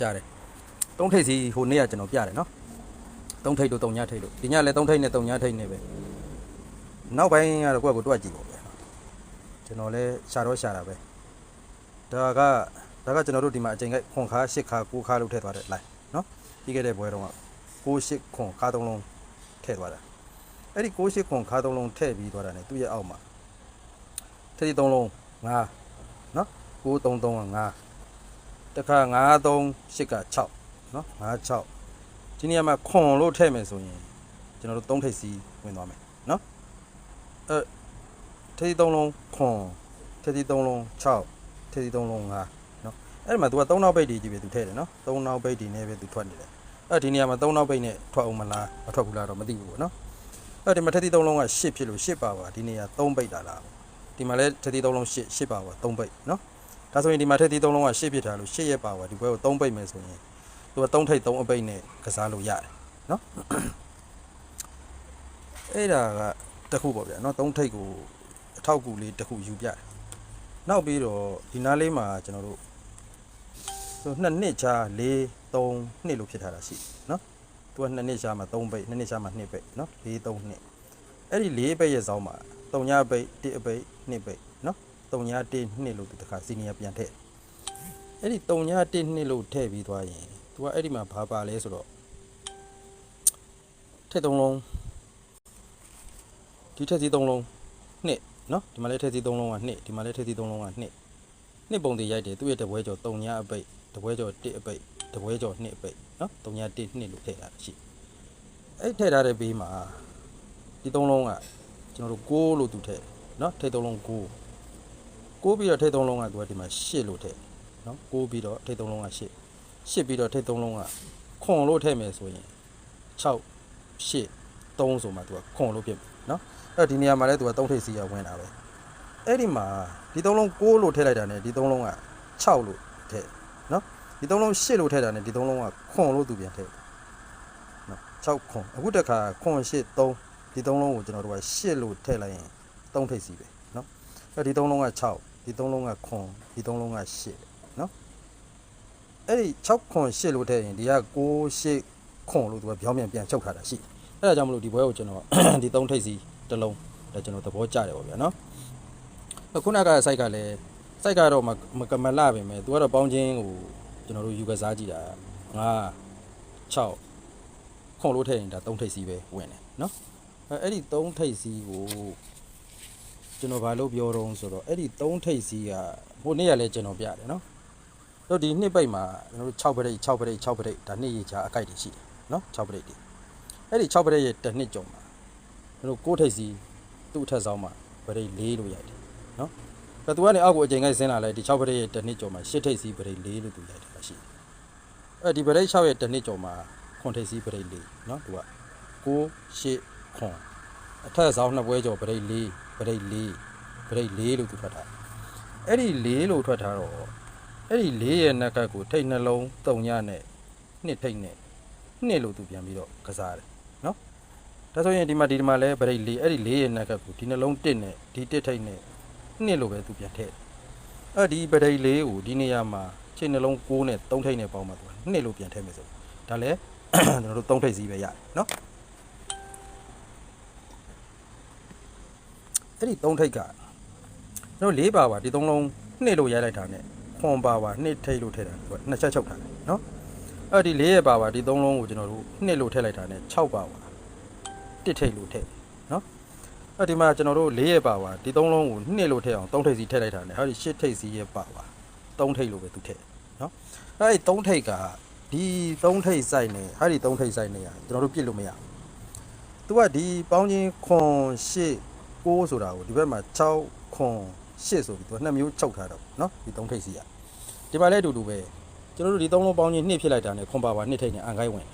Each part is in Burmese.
ကြားတယ်သုံးထိပ်စီဟိုနေ့ကကျွန်တော်ပြတယ်နော်သုံးထိပ်တို့တုံညာထိပ်တို့ဒီညလည်းသုံးထိပ်နဲ့တုံညာထိပ်နဲ့ပဲနောက်ပိုင်းကတော့ကိုယ့်ကိုယ်တွက်ကြည့်ပေါ့ဗျာကျွန်တော်လည်းရှာတော့ရှာတာပဲဒါကဒါကကျွန်တော်တို့ဒီမှာအချိန်ကခွန်ခါရှစ်ခါကိုခါလို့ထည့်သွားတဲ့ line နော်ပြီးခဲ့တဲ့ဘွဲတော့ကကိုရှစ်ခွန်ခါသုံးလုံးထည့်သွားတာအဲ့ဒီကိုရှစ်ခွန်ခါသုံးလုံးထည့်ပြီးသွားတာ ਨੇ သူ့ရဲ့အောက်မှာထည့်သုံးလုံးငါနော်ကိုသုံးသုံးကငါ တခါ9 3 8က6နော်9 6ဒီနေရာမှာခွန်လို့ထည့်မယ်ဆိုရင်ကျွန်တော်တို့သုံးထိပ်စီဝင်သွားမယ်နော်အဲထည့်သုံးလုံးခွန်ထည့်သုံးလုံး6ထည့်သုံးလုံး5နော်အဲ့ဒီမှာ तू က3နောက်ပိတ်ဒီကြီးပဲ तू ထည့်တယ်နော်3နောက်ပိတ်ဒီနဲ့ပဲ तू ထွက်နေတယ်အဲ့ဒီနေရာမှာ3နောက်ပိတ်နဲ့ထွက်အောင်မလားမထွက်ဘူးလားတော့မသိဘူးပေါ့နော်အဲ့ဒီမှာထည့်သုံးလုံးက8ဖြစ်လို့8ပါပါဒီနေရာ3ပိတ်တာလားဒီမှာလည်းထည့်သုံးလုံး8 8ပါပါ3ပိတ်နော် ဒါဆိုရင်ဒီမှာထက်သီးသုံးလုံးကရှစ်ဖြစ်ထားလို့ရှစ်ရက်ပါပါဒီဘွဲကို3ပိတ်မယ်ဆိုရင်သူက3ထိပ်3အပိတ်နဲ့ကစားလို့ရတယ်နော်အဲ့ဒါကတစ်ခုပေါ့ဗျာနော်3ထိပ်ကိုအထောက်အကူလေးတစ်ခုယူပြတယ်နောက်ပြီးတော့ဒီနားလေးမှာကျွန်တော်တို့သူနှစ်နှစ်ချာ4 3နှစ်လို့ဖြစ်ထားတာရှိတယ်နော်သူကနှစ်နှစ်ချာမှာ3ပိတ်နှစ်နှစ်ချာမှာ2ပိတ်နော်4 3နှစ်အဲ့ဒီ4ပိတ်ရဲ့စောင်းမှာ3ညပိတ်1အပိတ်2ပိတ် နော်တုံညာ1နှစ်လို့သူတခါစီနီယာပြန်ထည့်အဲ့ဒီတုံညာ1နှစ်လို့ထည့်ပြီးသွားရင် तू ကအဲ့ဒီမှာဘာပါလဲဆိုတော့ထည့်သုံးလုံးဒီထည့်စီသုံးလုံးနှစ်နော်ဒီမှာလည်းထည့်စီသုံးလုံးကနှစ်ဒီမှာလည်းထည့်စီသုံးလုံးကနှစ်နှစ်ပုံတွေရိုက်တယ်သူ့ရဲ့တပွဲကျော်တုံညာအပိတ်တပွဲကျော်1အပိတ်တပွဲကျော်2အပိတ်နော်တုံညာ1နှစ်လို့ထည့်တာရှိအဲ့ထည့်ထားတဲ့ဘေးမှာဒီသုံးလုံးကကျွန်တော်တို့6လို့သူထည့်နော်ထည့်သုံးလုံး6 ကိုးပြီးတော့ထိတ်သုံးလုံးကသူကဒီမှာရှစ်လို့ထည့်နော်ကိုးပြီးတော့ထိတ်သုံးလုံးကရှစ်ရှစ်ပြီးတော့ထိတ်သုံးလုံးကခွန်လို့ထည့်မယ်ဆိုရင်6ရှစ်3ဆိုမှသူကခွန်လို့ဖြစ်မယ်နော်အဲ့ဒီနေရာမှာလည်းသူက3ထိတ်စီရဝင်တာပဲအဲ့ဒီမှာဒီသုံးလုံး6လို့ထည့်လိုက်တာ ਨੇ ဒီသုံးလုံးက6လို့ထည့်နော်ဒီသုံးလုံး8လို့ထည့်တာ ਨੇ ဒီသုံးလုံးကခွန်လို့သူပြန်ထည့်နော်6ခွန်အခုတခါခွန်8 3ဒီသုံးလုံးကိုကျွန်တော်တို့က8လို့ထည့်လိုက်ရင်3ထိတ်စီပဲနော်အဲ့ဒီသုံးလုံးက6 ဒီသုံးလုံးကခွန်ဒီသုံးလုံးကရှစ်နော်အဲ့ဒီ6ခွန်ရှစ်လို့ထည့်ရင်ဒီက6ရှစ်ခွန်လို့သူကပြောင်းပြန်ပြန်ချုပ်ထားတာရှိအဲ့ဒါကြောင့်မလို့ဒီဘွဲကိုကျွန်တော်ဒီသုံးထိပ်စီတစ်လုံးဒါကျွန်တော်သဘောကျတယ်ပေါ့ဗျာနော်အခုနကစိုက်ကလည်းစိုက်ကတော့မကမလပဲမဲ့သူကတော့ပေါင်းချင်းကိုကျွန်တော်တို့ယူကစားကြည့်တာငါ6ခွန်လို့ထည့်ရင်ဒါသုံးထိပ်စီပဲဝင်တယ်နော်အဲ့ဒီသုံးထိပ်စီကို ကျွန်တော်ဘာလို့ပြောတော့ဆိုတော့အဲ့ဒီ3ထိပ်စီးကဟိုနေ့ကလည်းကျွန်တော်ပြတယ်နော်တို့ဒီနှစ်ပိတ်မှာကျွန်တော်တို့6ပရိတ်6ပရိတ်6ပရိတ်ဒါနှစ်ရေချာအကိုက်တွေရှိတယ်နော်6ပရိတ်တွေအဲ့ဒီ6ပရိတ်ရဲ့တစ်နှစ်ကြုံမှာကျွန်တော်6ထိပ်စီးသူ့အထက်ဆောင်မှာပရိတ်4လို့ရိုက်တယ်နော်ဒါသူကနေအောက်ကိုအချိန်ကိုက်ဆင်းလာလဲဒီ6ပရိတ်ရဲ့တစ်နှစ်ကြုံမှာ8ထိပ်စီးပရိတ်4လို့သူရိုက်တယ်ပါရှိတယ်အဲ့ဒီပရိတ်6ရဲ့တစ်နှစ်ကြုံမှာ9ထိပ်စီးပရိတ်4နော်သူက9 8ခွန် အထက်ဆောင်နှစ်ပွဲကျော်ပရိတ်4ပရိတ်4ပရိတ်4လို့သူထွက်ထားအဲ့ဒီ4လို့ထွက်ထားတော့အဲ့ဒီ4ရဲ့နက်ကတ်ကိုထိတ်နှလုံးတုံညနဲ့နှစ်ထိတ်နဲ့နှစ်လို့သူပြန်ပြီးတော့ကစားတယ်နော်ဒါဆိုရင်ဒီမှာဒီမှာလဲပရိတ်4အဲ့ဒီ4ရဲ့နက်ကတ်ကိုဒီနှလုံး1နဲ့ဒီ1ထိတ်နဲ့နှစ်လို့ပဲသူပြန်ထည့်အဲ့ဒီပရိတ်4ကိုဒီနေရာမှာချိန်နှလုံး6နဲ့3ထိတ်နဲ့ပေါင်းမှသူနှစ်လို့ပြန်ထည့်မယ်ဆိုဒါလဲကျွန်တော်တို့3ထိတ်စီပဲရတယ်နော် အဲ့ဒီ၃ထိပ်ကကျွန်တော်၄ပါပါဒီ၃လုံးနှစ်လို့ရိုက်လိုက်တာနဲ့ခွန်ပါပါနှစ်ထိပ်လို့ထည့်တာနှစ်ချက်ချုပ်တာနော်အဲ့ဒီ၄ရပါပါဒီ၃လုံးကိုကျွန်တော်တို့နှစ်လို့ထည့်လိုက်တာနဲ့၆ပါပါတစ်ထိပ်လို့ထည့်နော်အဲ့ဒီမှာကျွန်တော်တို့၄ရပါပါဒီ၃လုံးကိုနှစ်လို့ထည့်အောင်၃ထိပ်စီထည့်လိုက်တာနဲ့ဟောဒီ၈ထိပ်စီရပါပါ၃ထိပ်လို့ပဲသူထည့်နော်အဲ့ဒီ၃ထိပ်ကဒီ၃ထိပ်ဆိုင်နေအဲ့ဒီ၃ထိပ်ဆိုင်နေရကျွန်တော်တို့ပြစ်လို့မရဘူးသူကဒီပေါင်းချင်းခွန်၈ 6ဆိုတာကိုဒီဘက်မှာ6ခွန်8ဆိုပြီးသူကနှစ်မျိုးချုပ်ထားတော့เนาะဒီသုံးထိပ်စီอ่ะဒီမှာလည်းအတူတူပဲကျွန်တော်တို့ဒီသုံးလုံးပေါင်းချင်းနှစ်ဖြစ်လိုက်တာနဲ့ခွန်ပါပါနှစ်ထိပ်နဲ့အန်ကိုက်ဝင်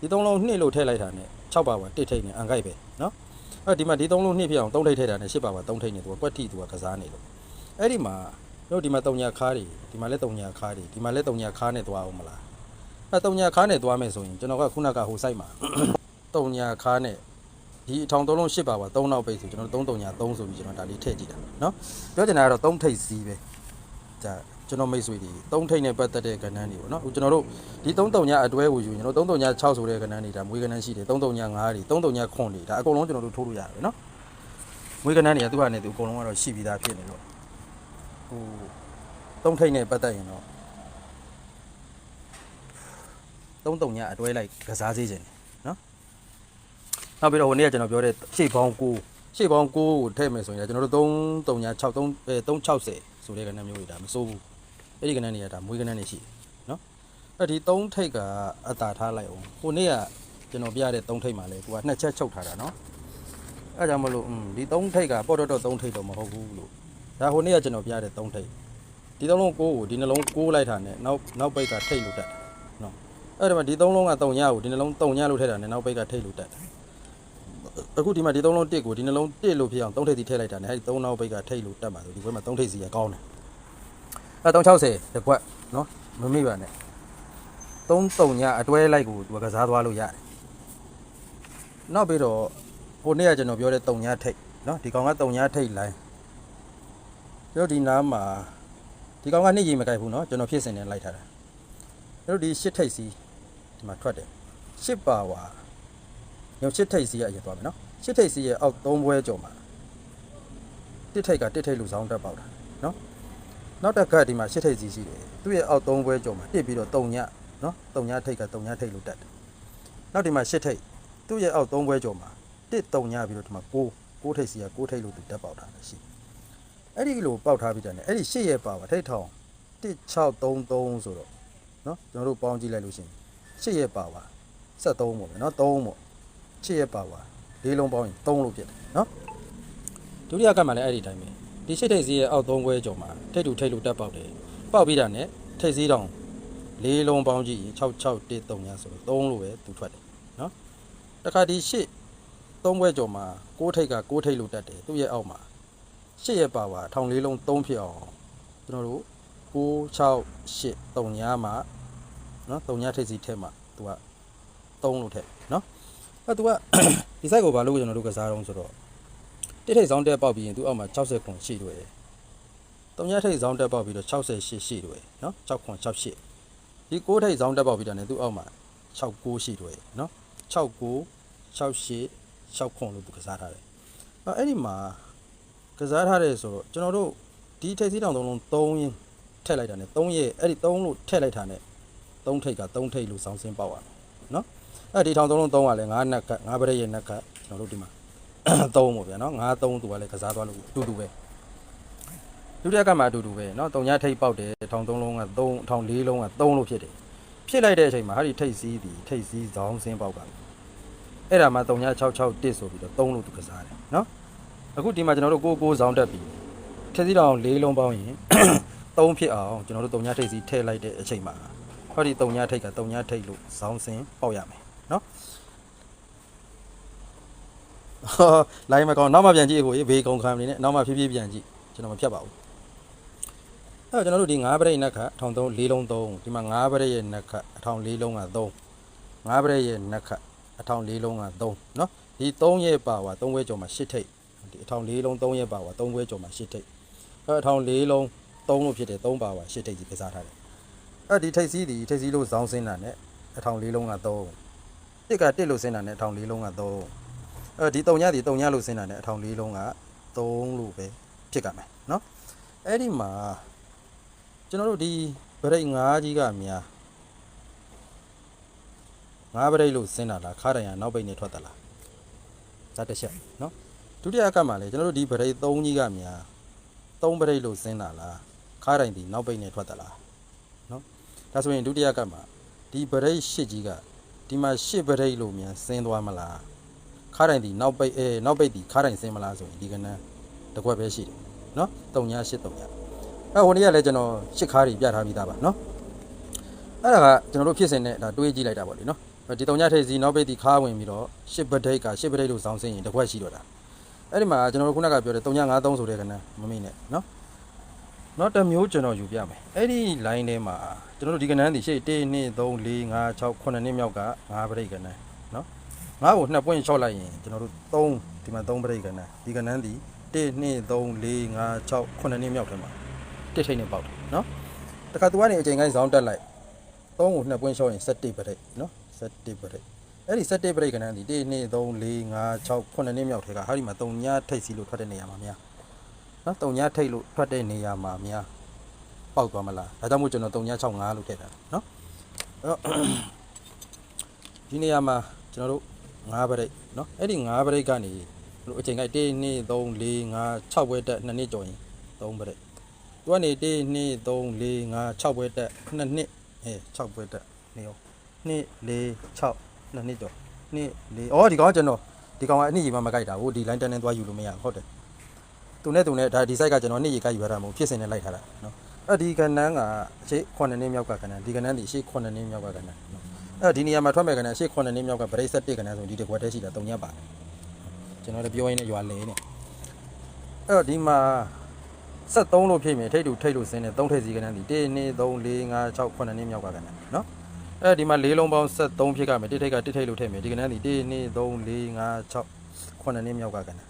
ဒီသုံးလုံးနှစ်လို့ထည့်လိုက်တာနဲ့6ပါပါတစ်ထိပ်နဲ့အန်ကိုက်ပဲเนาะအဲ့ဒီမှာဒီသုံးလုံးနှစ်ဖြစ်အောင်3ထိပ်ထည့်တာနဲ့10ပါပါ3ထိပ်နဲ့သူကကွက်တိသူကကစားနေလို့အဲ့ဒီမှာတို့ဒီမှာ3ညာခါးတွေဒီမှာလည်း3ညာခါးတွေဒီမှာလည်း3ညာခါးနဲ့သွားအောင်မလားအဲ့3ညာခါးနဲ့သွားမယ်ဆိုရင်ကျွန်တော်ကခုနကဟို site မှာ 3ညာခါးနဲ့ ဒီအထောင်သုံးလုံး၈ပါပါ3နောက်ပိတ်ဆိုကျွန်တော်တို့3တုံညာ3ဆိုပြီးကျွန်တော်ဒါလေးထည့်ကြည့်တာเนาะပြောချင်တာကတော့3ထိပ်စီးပဲဒါ ကျွန်တော်မိတ်ဆွေတွေသုံးထိတ်နဲ့ပတ်သက်တဲ့ကဏ္ဍတွေပေါ့နော်အခုကျွန်တော်တို့ဒီ33ညအတွဲကိုယူရင်ကျွန်တော်33ည6ဆိုတဲ့ကဏ္ဍတွေဒါမွေးကဏ္ဍရှိတယ်33ည9တွေ33ည9တွေဒါအကုန်လုံးကျွန်တော်တို့ထိုးလို့ရတယ်နော်မွေးကဏ္ဍတွေကသူ့ဟာနဲ့သူအကုန်လုံးကတော့ရှိပြီးသားဖြစ်နေတော့ဟိုသုံးထိတ်နဲ့ပတ်သက်ရင်တော့33ညအတွဲလိုက်ကစားစေခြင်း နော်နောက်ပြီးတော့ဟိုနေ့ကကျွန်တော်ပြောတဲ့ရှေ့ပေါင်းကိုရှေ့ပေါင်းကိုကိုထည့်မယ်ဆိုရင်ကျွန်တော်တို့33ည6 3အဲ360ဆိုတဲ့ကဏ္ဍမျိုးတွေဒါမစိုးဘူးအဲ့ဒီကဏ္ဍတွေကဒါမွေးကဏ္ဍတွေရှိတယ်နော်အဲ့ဒီသုံးထိတ်ကအတာထားလိုက်အောင်ဟိုနေ့ကကျွန်တော်ပြရတဲ့သုံးထိတ်မှာလဲသူကနှစ်ချက်ချုပ်ထားတာနော်အဲ့ဒါကြောင့်မလို့อืมဒီသုံးထိတ်ကပေါ့တော့တော့သုံးထိတ်တော့မဟုတ်ဘူးလို့ဒါဟိုနေ့ကကျွန်တော်ပြရတဲ့သုံးထိတ်ဒီသုံးလုံးကိုကိုဒီနှလုံးကိုလိုက်တာနဲ့နောက်နောက်ပိတ်ကထိတ်လို့တက်တယ်နော်အဲ့ဒါမှဒီသုံးလုံးကတုံညကိုဒီနှလုံးတုံညလို့ထည့်တာနဲ့နောက်ပိတ်ကထိတ်လို့တက်တယ် အခုဒီမှာဒီသုံးလုံးတစ်ကိုဒီနှလုံးတစ်လို့ဖြစ်အောင်သုံးထိတ်စီထည့်လိုက်တာနဲ့အဲ့ဒီသုံးနောက်ပိတ်ကထိတ်လို့တက်မှာဆိုဒီဘက်မှာသုံးထိတ်စီကကောင်းတယ်အဲ360တစ်ခွက်နော်မမိပါနဲ့33ညအတွဲလိုက်ကိုသူကကစားသွားလို့ရတယ်နောက်ပြီးတော့ဟိုနေ့ကကျွန်တော်ပြောတဲ့3ညထိတ်နော်ဒီကောင်က3ညထိတ်လိုင်းကျွန်တော်ဒီနားမှာဒီကောင်ကနေ့ကြီးမကြိုက်ဘူးနော်ကျွန်တော်ဖြစ်စင်နေလိုက်ထားတာကျွန်တော်ဒီရှစ်ထိတ်စီဒီမှာထွက်တယ်ရှစ်ပါဝါ ညောင်ရှစ်ထိတ်စီကအရင်သွားမယ်နော်ရှစ်ထိတ်စီရဲ့အောက်3ဘွဲကျော်မှာတစ်ထိတ်ကတစ်ထိတ်လူဆောင်တက်ပေါက်တာနော်နောက်တစ်ခါဒီမှာရှစ်ထိပ်စီရှိတယ်သူ့ရဲ့အောက်သုံးဘွဲကျော်မှာတစ်ပြီးတော့တုံညနော်တုံညထိပ်ကတုံညထိပ်လို့တက်တယ်နောက်ဒီမှာရှစ်ထိပ်သူ့ရဲ့အောက်သုံးဘွဲကျော်မှာတစ်တုံညပြီးတော့ဒီမှာကိုးကိုးထိပ်စီကကိုးထိပ်လို့သူတက်ပေါက်တာလည်းရှိအဲ့ဒီလိုပေါက်ထားပြီးတယ်ねအဲ့ဒီရှစ်ရဲ့ပါပါထိပ်ထောင်1633ဆိုတော့နော်ကျွန်တော်တို့ပေါင်းကြည့်လိုက်လို့ရှိရင်ရှစ်ရဲ့ပါပါ73ပေါ့ဗျာနော်3ပေါ့ ရှစ်ရဲ့ပါပါလေးလုံးပေါင်းရင်3လို့ဖြစ်တယ်နော်ဒုတိယကမှလည်းအဲ့ဒီတိုင်းပဲဒီရှိတ်ထိတ်စည်းရဲ့အောက်သုံးခွဲကျော်မှာထိတ်တူထိတ်လူတက်ပေါက်တယ်ပေါက်ပြီးတာနဲ့ထိတ်စည်းတောင်လေးလုံးပေါင်းကြည့်ရင်6613ညဆိုတော့3လို့ပဲသူထွက်တယ်နော်တခါဒီရှစ်သုံးခွဲကျော်မှာ6ထိတ်က6ထိတ်လူတက်တယ်သူ့ရဲ့အောက်မှာရှစ်ရဲ့ပါဝါထောင်လေးလုံး3ဖြစ်အောင်ကျွန်တော်တို့668ညမှာနော်3ညထိတ်စည်းထဲမှာသူက3လို့ထည့်နော် အဲသူက ဒီ site ကိုဘာလို့ကျွန်တော်တို့ကစားတော့ဆိုတော့ တစ်ထိပ်ဆောင်တက်ပေါက်ပြီးရင်သူအောက်မှာ60ခွန်ရှိတွေ့တယ်။တုံညထိပ်ဆောင်တက်ပေါက်ပြီးတော့68ရှိတွေ့နော်6ခွန်68ဒီ6ထိပ်ဆောင်တက်ပေါက်ပြီးတာ ਨੇ သူအောက်မှာ69ရှိတွေ့နော်69 68 6ခွန်လို့သူကစားထားတယ်။အဲအဲ့ဒီမှာကစားထားတယ်ဆိုတော့ကျွန်တော်တို့ဒီထိပ်စီးတောင်သုံးလုံး3ရင်းထည့်လိုက်တာ ਨੇ 3ရဲ့အဲ့ဒီ3လို့ထည့်လိုက်တာ ਨੇ 3ထိပ်က3ထိပ်လို့စောင်းစင်းပေါက်ရတယ်နော် အဲ့ဒီထောင်သုံးလုံးသုံးရလဲငါးနက်ကငါးပရက်ရဲ့နက်ကကျွန်တော်တို့ဒီမှာသုံးပေါ့ဗျာနော်ငါးသုံးသူကလည်းကစားသွားလို့အတူတူပဲဒုတိယကမှအတူတူပဲနော်တုံညာထိပ်ပေါက်တယ်ထောင်သုံးလုံးက3ထောင်၄လုံးက3လို့ဖြစ်တယ်ဖြစ်လိုက်တဲ့အချိန်မှာဟာဒီထိပ်စည်းဒီထိပ်စည်းဇောင်းစင်းပေါက်ပါအဲ့ဒါမှတုံညာ661ဆိုပြီးတော့3လို့သူကစားတယ်နော်အခုဒီမှာကျွန်တော်တို့ကိုကိုဇောင်းတက်ပြီးထက်စီတောင်၄လုံးပေါင်းရင်3ဖြစ်အောင်ကျွန်တော်တို့တုံညာထိပ်စည်းထည့်လိုက်တဲ့အချိန်မှာဟောဒီတုံညာထိပ်ကတုံညာထိပ်လို့ဇောင်းစင်းပေါက်ရမယ် เนาะ ဟောလိုင်းမကောင်းနောက်မှပြန်ကြည့်ကိုဘေးကုံခံနေနဲ့နောက်မှဖြည်းဖြည်းပြန်ကြည့်ကျွန်တော်မဖြတ်ပါဘူးအဲကျွန်တော်တို့ဒီ9ပရိတ်နက်ခအထောင်3 4လုံး3ဒီမှာ9ပရိတ်ရဲ့နက်ခအထောင်4လုံးက3 9ပရိတ်ရဲ့နက်ခအထောင်4လုံးက3เนาะဒီ3ရဲ့ပါဝါ3ဝဲကျော်မှာ8ထိပ်ဒီအထောင်4လုံး3ရဲ့ပါဝါ3ဝဲကျော်မှာ8ထိပ်အဲအထောင်4လုံး3လို့ဖြစ်တယ်3ပါဝါ8ထိပ်ကြီးကစားထားတယ်အဲဒီထိပ်စီးဒီထိပ်စီးလို့ဇောင်းစင်းတာနဲ့အထောင်4လုံးက3 တစ်ကတစ်လို့စင်းတာနဲ့အထောင်4လုံးက3 အဲဒီတုံညဒီတုံညလို့ဆင်းတာ ਨੇ အထောင်လေးလုံးက3လို့ပဲဖြစ်ကြမယ်เนาะအဲ့ဒီမှာကျွန်တော်တို့ဒီဗရိတ်5ကြီးကများ5ဗရိတ်လို့ဆင်းတာလားခါတိုင်ရနောက်ပိတ်နေထွက်တာလားဇာတစ်ချက်เนาะဒုတိယအကမှာလေကျွန်တော်တို့ဒီဗရိတ်3ကြီးကများ3ဗရိတ်လို့ဆင်းတာလားခါတိုင်ဒီနောက်ပိတ်နေထွက်တာလားเนาะဒါဆိုရင်ဒုတိယအကမှာဒီဗရိတ်8ကြီးက ဒီမှာ8ဗရိတ်လို့များဆင်းသွားမလားခါတိုင်းဒီနောက်ပိတ်အဲနောက်ပိတ်ဒီခါတိုင်းဆင်းမလားဆိုရင်ဒီကနန်းတစ်ခွက်ပဲရှိတယ်နော်3ည8 3ညအဲဟိုနေ့ကလည်းကျွန်တော်8ခါးတွေပြထားပြီးသားပါနော်အဲ့ဒါကကျွန်တော်တို့ဖြစ်စင်နဲ့ဒါတွေးကြည့်လိုက်တာပေါ့လေနော်ဒီ3ညထိပ်စီနောက်ပိတ်ဒီခါဝင်ပြီးတော့8ပဒိတ်က8ပဒိတ်လို့စောင်းဆင်းရင်တစ်ခွက်ရှိတော့တာအဲ့ဒီမှာကျွန်တော်တို့ခုနကပြောတဲ့3ည53ဆိုတဲ့ကနန်းမမေ့နဲ့နော် နောက်တစ်မျိုးကျွန်တော်ယူပြမယ်အဲ့ဒီ line ထဲမှာကျွန်တော်တို့ဒီကနန်းဒီရှေ့1 2 3 4 5 6 9နှစ်မြောက်က9ပဒိတ်ကနန်းနော်ငါ့ကိုနှစ်ပွင့်လျှော့လိုက်ရင်ကျွန်တော်တို့3ဒီမှာ3ပရိတ်ကဏ္ဍဒီကဏ္ဍဒီ1 2 3 4 5 6 9နှစ်မြောက်ထဲမှာတစ်ထိတ်နဲ့ပေါက်တယ်နော်တခါသူကနေအချိန်ကိုင်းဇောင်းတက်လိုက်3ကို2ပွင့်ရှော့ရင်17ပရိတ်နော်17ပရိတ်အဲ့ဒီ17ပရိတ်ကဏ္ဍဒီ1 2 3 4 5 6 9နှစ်မြောက်ထဲကဟာဒီမှာ3ညထိတ်စီလို့ထွက်တဲ့နေရာမှာများ နော်3ညထိတ်လို့ထွက်တဲ့နေရာမှာများပေါက်သွားမလားဒါကြောင့်မို့ကျွန်တော်3ည65လို့ထည့်တာနော်အဲ့တော့ဒီနေရာမှာကျွန်တော်တို့5ပရိတ်နော်အဲ့ဒီ5ပရိတ်ကနေလို့အချိန်ကိုင်း1 2 3 4 5 6ဘွဲတက်2နှစ်ကျော်ရင်3ပရိတ်သူကနေ1 2 3 4 5 6ဘွဲတက်2နှစ်အဲ6ဘွဲတက်နေရော2 4 6 2နှစ်ကျော်2 4အော်ဒီကောင်ကကျွန်တော်ဒီကောင်ကအနှစ်ကြီးမှမကြိုက်တာဟိုဒီ line တန်းတန်းသွားယူလို့မရဘူးဟုတ်တယ် သူနဲ့သူနဲ့ဒါဒီ site ကကျွန်တော်နှစ်ကြီးကြိုက်ယူရတာမဟုတ်ဖြစ်စင်နဲ့လိုက်ထားတာနော်အဲ့ဒီကဏ္ဍကအရှိ9နှစ်မြောက်ကကဏ္ဍဒီကဏ္ဍဒီအရှိ9နှစ်မြောက်ကကဏ္ဍနော်အဲ့ဒီနေရာမှာထွက်မဲ့ကဏ္ဍအရှိ9နှစ်မြောက်ကဗရိတ်7ကဏ္ဍဆိုဒီတစ်ခွက်တည်းရှိတာ3ညပါတယ်ကျွန်တော်လည်းပြောရင်းနဲ့ရွာလဲနေအဲ့တော့ဒီမှာ73လို့ဖြစ်မြင်ထိတ်တူထိတ်လို့ဆင်းနေ3ထိပ်စီကဏ္ဍဒီ1 2 3 4 5 6 9နှစ်မြောက်ကကဏ္ဍနော်အဲဒီမှာ၄လုံးပေါင်း73ဖြစ်ကမယ်တစ်ထိတ်ကတစ်ထိတ်လို့ထည့်မယ်ဒီကဏ္ဍဒီ1 2 3 4 5 6 9နှစ်မြောက်ကကဏ္ဍ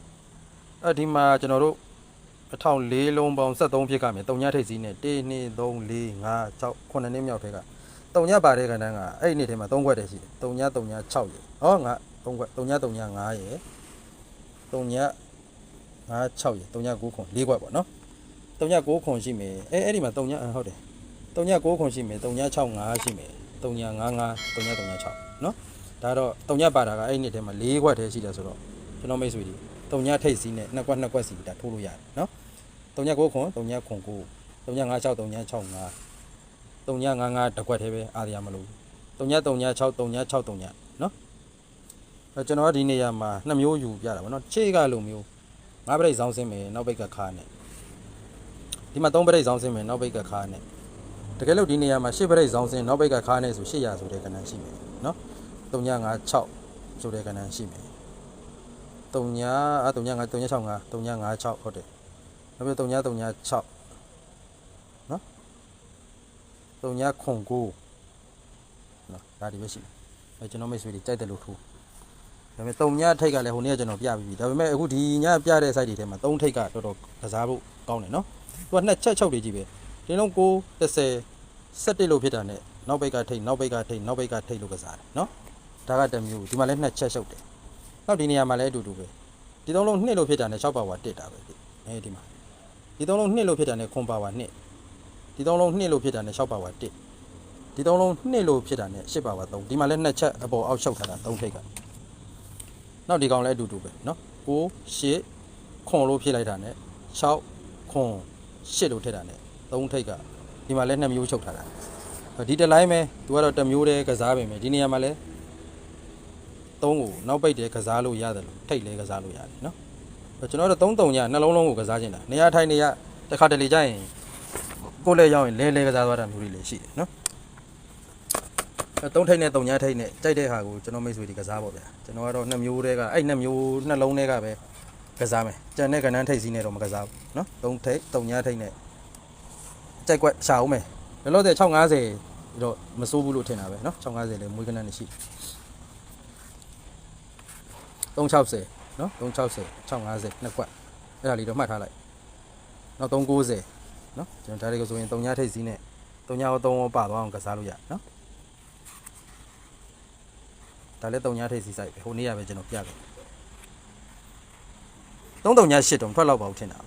အဲဒီမှာကျွန်တော်တို့အထောင်၄လုံးပေါင်း73ဖြစ်ကမယ်3ညထိပ်စီနဲ့1 2 3 4 5 6 9နှစ်မြောက်ထဲက3ညပါတဲ့ကဏ္ဍကအဲ့ဒီနေ့ထဲမှာ3ခွက်တည်းရှိတယ်3ည3ည6ရယ်ဟောငါ3ခွက်3ည3ည5ရယ်3ည5 6ရယ်3ည9ခွန်4ခွက်ပေါ့နော် 3ည9ခွန်ရှိမယ်အဲအဲ့ဒီမှာ3ညဟုတ်တယ်3ည9ခွန်ရှိမယ်3ည65ရှိမယ်3ည55 3ည3ည6เนาะဒါတော့3ညပါတာကအဲ့ဒီနှစ်ထဲမှာ4ခွက်တည်းရှိတယ်ဆိုတော့ကျွန်တော်မိတ်ဆွေတွေ 3ညထိတ်စီးနဲ့2ခွက်2ခွက်စီဒါထိုးလို့ရတယ်เนาะ3ည9ခွန်3ညခွန်9 3ည56 3ည65 3ည55တစ်ခွက်တည်းပဲအားရမလို့3ည3ည6 3ည6 3ညเนาะအဲကျွန်တော်ကဒီနေရာမှာ2မျိုးယူပြတာဗောနော်ခြေကလိုမျိုးငါးပြိတ်ဆောင်းစင်းမယ်နောက်ဘိတ်ကခါနဲ့ ဒီမှာ3ပရိတ်ဇောင်းစင်းမယ်နောက်ဘိတ်ကခါနဲ့တကယ်လို့ဒီနေရာမှာ10ပရိတ်ဇောင်းစင်းနောက်ဘိတ်ကခါနဲ့ဆို800ဆိုတဲ့ကဏ္ဍရှိမယ်နော်3956ဆိုတဲ့ကဏ္ဍရှိမယ် 39အာ39 3965 3956ဟုတ်တယ်နောက်ပြီး39 39နော်39ခွန်9နော်ဒါဒီပဲရှိတယ်အဲကျွန်တော်မိတ်ဆွေတွေကြိုက်တယ်လို့ထိုးဒါပေမဲ့3ညထိတ်ကလည်းဟိုနေ့ကကျွန်တော်ပြပြီးပြီဒါပေမဲ့အခုဒီညပြတဲ့ site တွေထဲမှာ3ထိတ်ကတော်တော်ကစားဖို့ကောင်းတယ်နော်သူကနှစ်ချက်ချုပ်တွေကြီးပဲဒီလုံး9 30 17လို့ဖြစ်တာနဲ့နောက်ဘိတ်ကထိတ်နောက်ဘိတ်ကထိတ်နောက်ဘိတ်ကထိတ်လို့ကစားတယ်နော်ဒါကတစ်မျိုးဒီမှာလည်းနှစ်ချက်ချုပ်တယ် နောက်ဒီနေရာမှာလည်းအတူတူပဲဒီသုံးလုံး2လို့ဖြစ်တာနဲ့6ပါဝါ1တာပဲဒီအဲဒီမှာဒီသုံးလုံး2လို့ဖြစ်တာနဲ့ခွန်ပါဝါ1ဒီသုံးလုံး2လို့ဖြစ်တာနဲ့6ပါဝါ1ဒီသုံးလုံး2လို့ဖြစ်တာနဲ့8ပါဝါ3ဒီမှာလည်းနှစ်ချက်အပေါ်အောက်ရှုပ်ထားတာ3ထိတ်ကနောက်ဒီကောင်လည်းအတူတူပဲနော်9 8ခွန်လို့ဖြစ်လိုက်တာနဲ့6ခွန်ရှစ်လို့ထည့်တာ ਨੇ သုံးထိတ်ကဒီမှာလည်းနှစ်မျိုးချုပ်ထားတာဒီတစ်လိုင်းပဲသူကတော့တစ်မျိုးတည်းကစားပဲမယ်ဒီနေရာမှာလည်း သုံးကိုနောက်ပိတ်တယ်ကစားလို့ရတယ်လို့ထိတ်လဲကစားလို့ရတယ်နော်ကျွန်တော်တို့သုံးတုံညနှလုံးလုံးကိုကစားခြင်းတာနေရာထိုင်နေရာတခါတလေကြရင်ကိုယ်လည်းရောက်ရင်လဲလဲကစားသွားတာမျိုးတွေလည်းရှိတယ်နော်သုံးထိုက်နဲ့သုံးညာထိုက်နဲ့ကြိုက်တဲ့ဟာကိုကျွန်တော်မိတ်ဆွေတွေကစားပေါ့ဗျာကျွန်တော်ကတော့နှစ်မျိုးတည်းကအဲ့နှစ်မျိုးနှလုံးတည်းကပဲကစားမယ်ကြံတဲ့ကဏ္ဍထိုက်စီးနဲ့တော့မကစားဘူးနော်သုံးထိုက်သုံးညာထိုက်နဲ့ကြိုက်ကွက်ရှာအောင်မယ်လောလောဆယ်650တော့မစိုးဘူးလို့ထင်တာပဲနော်650လည်းမွေးကဏ္ဍနဲ့ရှိတယ် 360နော်360 650နှစ်ကွက်အဲ့ဒါလေးတော့မှတ်ထားလိုက်နောက်390နော်ကျွန်တော်ဒါတွေကဆိုရင်3ညထိပ်စီးနဲ့3ညရော3ရောပါသွားအောင်ကစားလို့ရနော်ဒါလည်း3ညထိပ်စီးဆိုင်ပဲဟိုနေ့ရပဲကျွန်တော်ပြတယ်3ည8တုံထွက်လောက်ပါဦးထင်တာ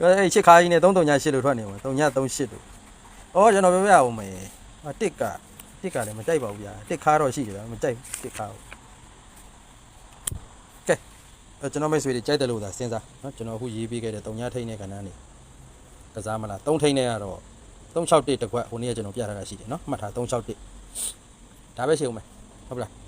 အဲ့ရှစ်ခါကြီးနဲ့3ည8လို့ထွက်နေမှာ3ည38လို့အော်ကျွန်တော်ပြောပြအောင်မယ်တစ်ကတစ်ကလည်းမကြိုက်ပါဘူးဗျာတစ်ခါတော့ရှိတယ်ဗျာမကြိုက်တစ်ခါဘူး ကျွန်တော်မိတ်ဆွေတွေကြိုက်တယ်လို့သာစဉ်းစားနော်ကျွန်တော်အခုရေးပေးခဲ့တဲ့တုံညာထိန်တဲ့ကဏ္ဍနေကစားမလား၃ထိန်နဲ့ကတော့361တကွက်ဟိုနေ့ကကျွန်တော်ပြထားတာရှိတယ်နော်မှတ်ထား361ဒါပဲရှိအောင်မယ်ဟုတ်ပလား